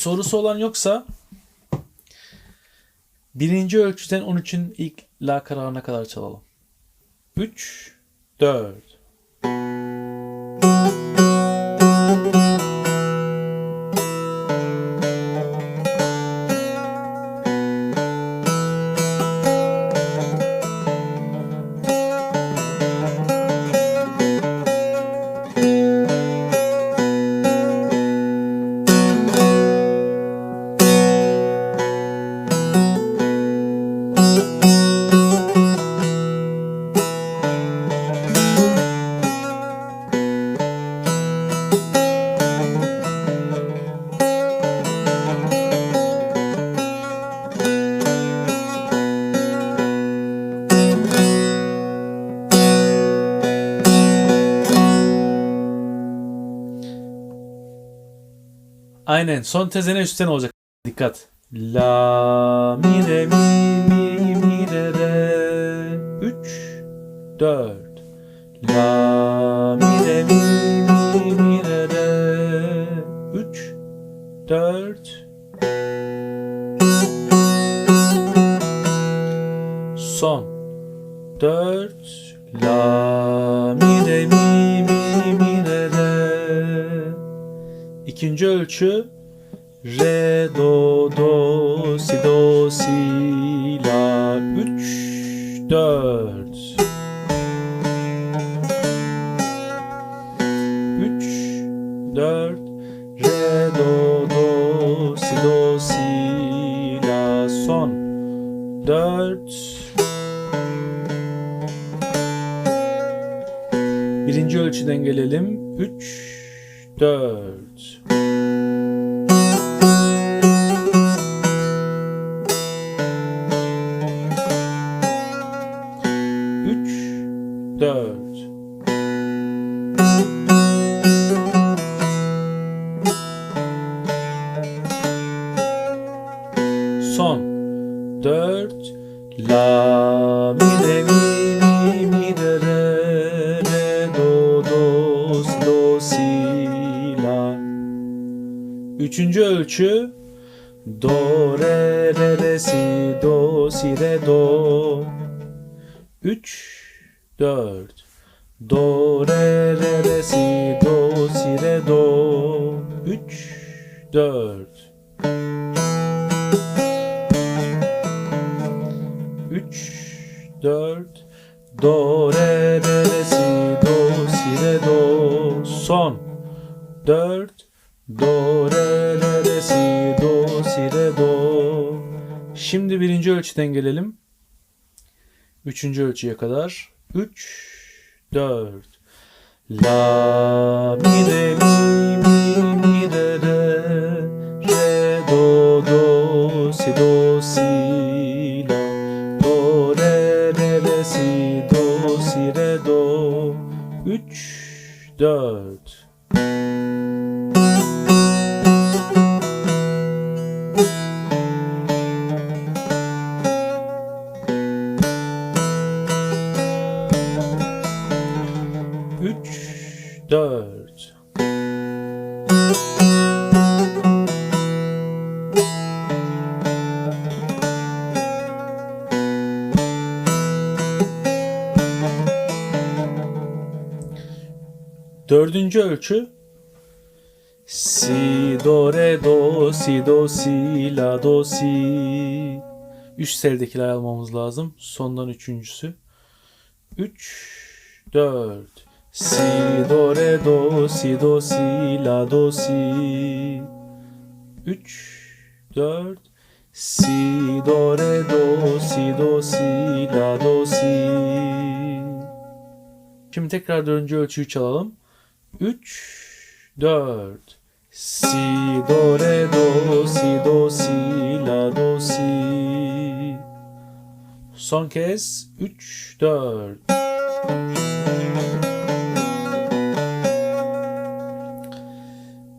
Sorusu olan yoksa birinci ölçüden 13'ün ilk la kararına kadar çalalım. 3, 4. Aynen. Son tezene üstten olacak. Dikkat. La mi re mi mi mi re re. 3 4 La mi re mi mi mi re re. 3 4 Son 4 La mi re mi İkinci ölçü Re, do, do, si, do, si, la. Üç, dört. Üç, dört. Re, do, do, si, do, si, la. Son. Dört. Birinci ölçüden gelelim. Üç, dört. Üç, dört. Son. Dört. La, mi, re, mi, mi, mi, re, Üçüncü ölçü. Do, re, re, re, si, do, si, re, do. 3 4 Do re re re si do si re do. 3 4 3 4 Do re re re si do si re do. Son. 4 Do re Şimdi birinci ölçüden gelelim. Üçüncü ölçüye kadar. 3, 4. La, mi, re, mi, 4 Dördüncü ölçü Si, do, re, do, si, do, si, la, do, si. Üst teldekiler almamız lazım. Sondan üçüncüsü. Üç, dört. Si do re do si do si la do si 3 4 Si do re do si do si la do si Şimdi tekrar dördüncü ölçüyü çalalım. 3 4 Si do re do si do si la do si Son kez. 3 4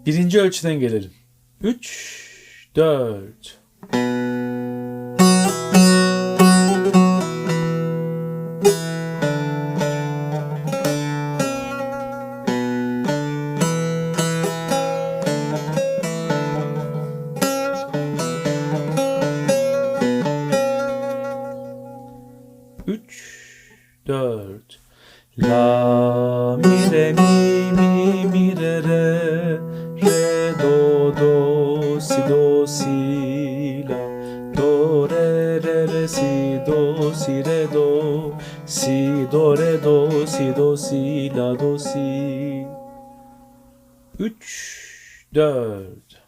Birinci ölçüden gelelim. 3, 4. Üç, dört. La do re do si do si la do si 3 4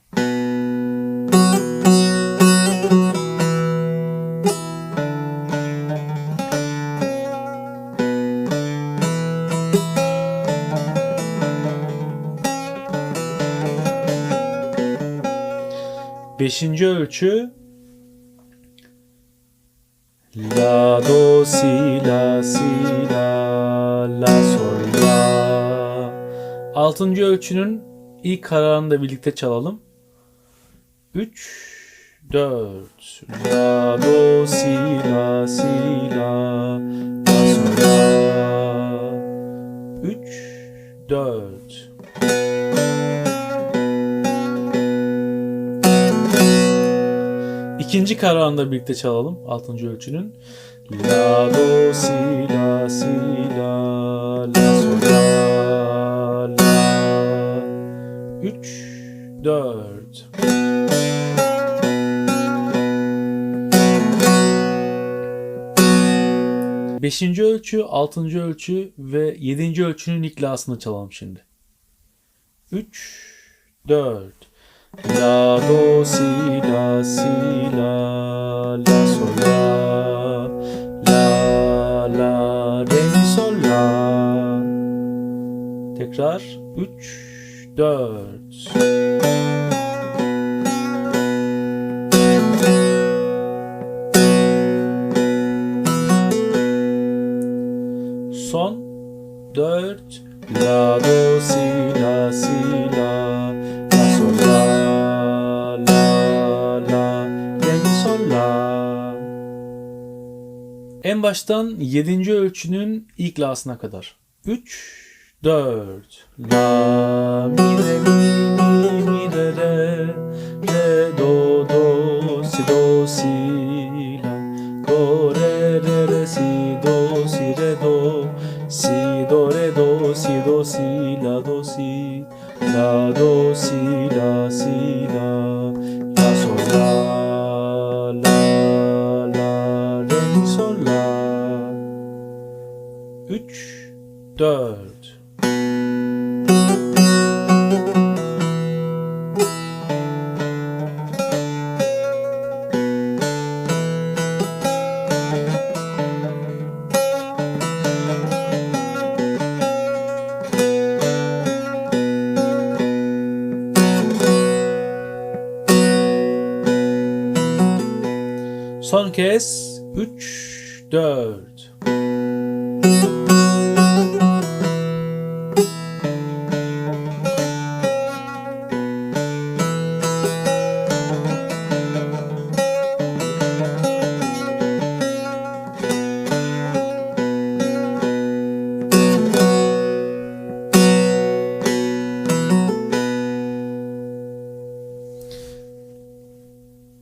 Beşinci ölçü Altıncı ölçünün ilk kararını da birlikte çalalım. 3 4 La do si la si la la sol la. 3 4 İkinci kararını da birlikte çalalım. Altıncı ölçünün. La do si la si la la sol la la. Üç dört. Beşinci ölçü, altıncı ölçü ve yedinci ölçünün ilk la'sını çalalım şimdi. Üç dört. La do si la si la la sol la la la re sol la tekrar 3 4 son 4 la do si la si la la sol la la la re sol la en baştan 7. ölçünün ilk la'sına kadar. 3 4 la mi re mi mi mi re re re do do si do si la. Do re re re si do si re do si do re do si do si la do si la do si la si la. La sol la la la re mi sol la. 3 4 Son kez 3 4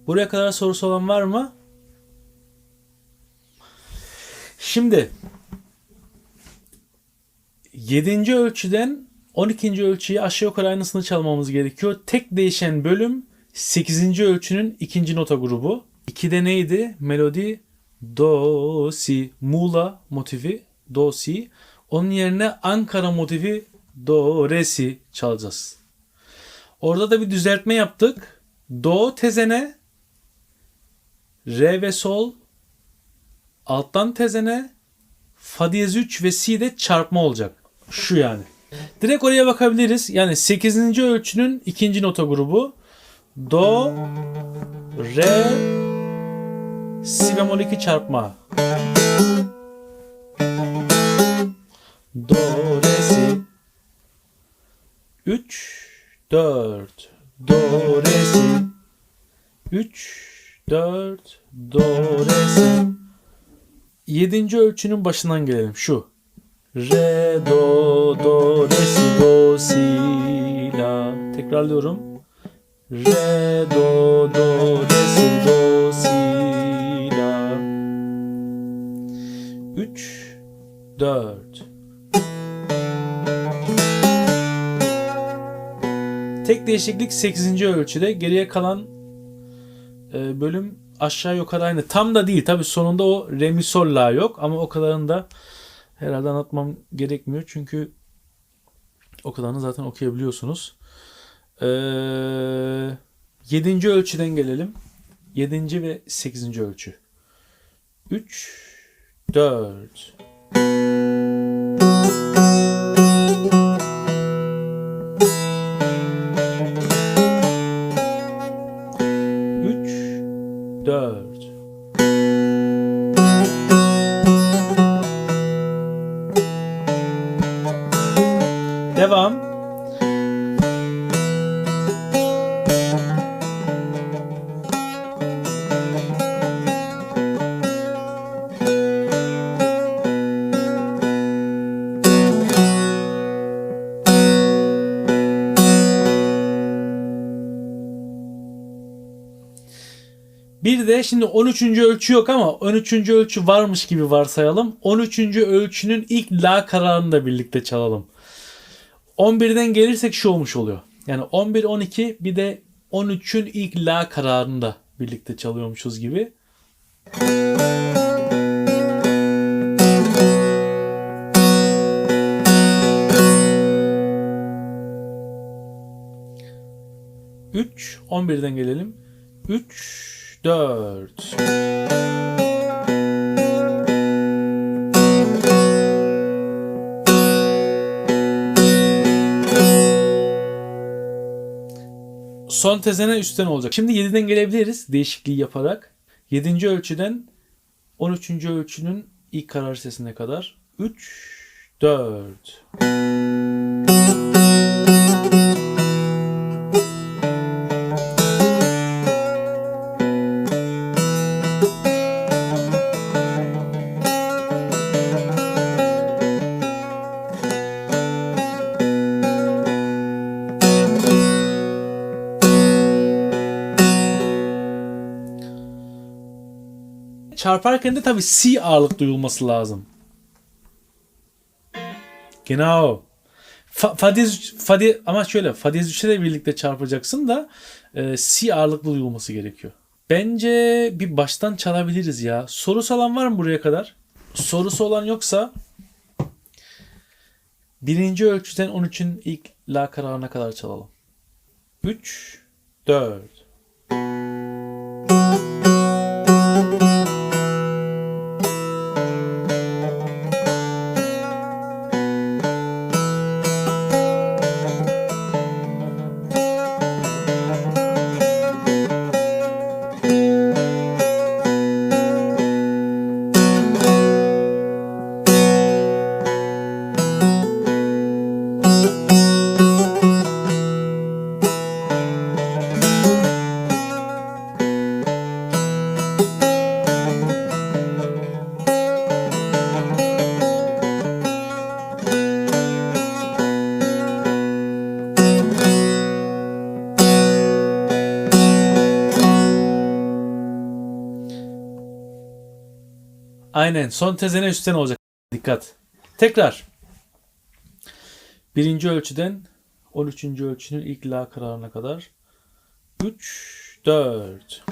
Buraya kadar sorusu olan var mı? Şimdi 7. ölçüden 12. ölçüye aşağı yukarı aynısını çalmamız gerekiyor. Tek değişen bölüm 8. ölçünün ikinci nota grubu. 2'de neydi? Melodi do si Muğla motifi do si. Onun yerine Ankara motifi do re si çalacağız. Orada da bir düzeltme yaptık. Do tezene re ve sol alttan tezene fa diyez 3 ve si de çarpma olacak. Şu yani. Direkt oraya bakabiliriz. Yani 8. ölçünün ikinci nota grubu. Do, re, si bemol 2 çarpma. Do, re, si. 3, 4, do, re, si. 3, 4, do, re, si. Yedinci ölçünün başından gelelim. Şu. Re, do, do, re, si, do, si, la. Tekrarlıyorum. Re, do, do, re, si, do, si, la. 3, 4. Tek Tek değişiklik 8. ölçüde. Geriye kalan e, bölüm aşağı yukarı aynı. Tam da değil. Tabi sonunda o re yok ama o kadarını da herhalde anlatmam gerekmiyor. Çünkü o kadarını zaten okuyabiliyorsunuz. Ee, 7. ölçüden gelelim. 7. ve 8. ölçü. 3 4 Bir de şimdi 13. ölçü yok ama 13. ölçü varmış gibi varsayalım. 13. ölçünün ilk la kararını da birlikte çalalım. 11'den gelirsek şu olmuş oluyor. Yani 11, 12 bir de 13'ün ilk la kararını da birlikte çalıyormuşuz gibi. Üç, 11'den gelelim. 3, 4. Son tezene üstten olacak. Şimdi 7'den gelebiliriz değişikliği yaparak. 7. ölçüden 13. ölçünün ilk karar sesine kadar. 3, 4. Çarparken de tabii C ağırlık duyulması lazım. Genau. Fa, fa diyez, fa diye- ama şöyle fa diyez üçle de birlikte çarpacaksın da e, C ağırlıklı duyulması gerekiyor. Bence bir baştan çalabiliriz ya. Sorusu olan var mı buraya kadar? Sorusu olan yoksa birinci ölçüden 13'ün ilk la kararına kadar çalalım. 3 4 Aynen. Son tezene üstten olacak. Dikkat. Tekrar. Birinci ölçüden 13. ölçünün ilk la kararına kadar. 3, 4.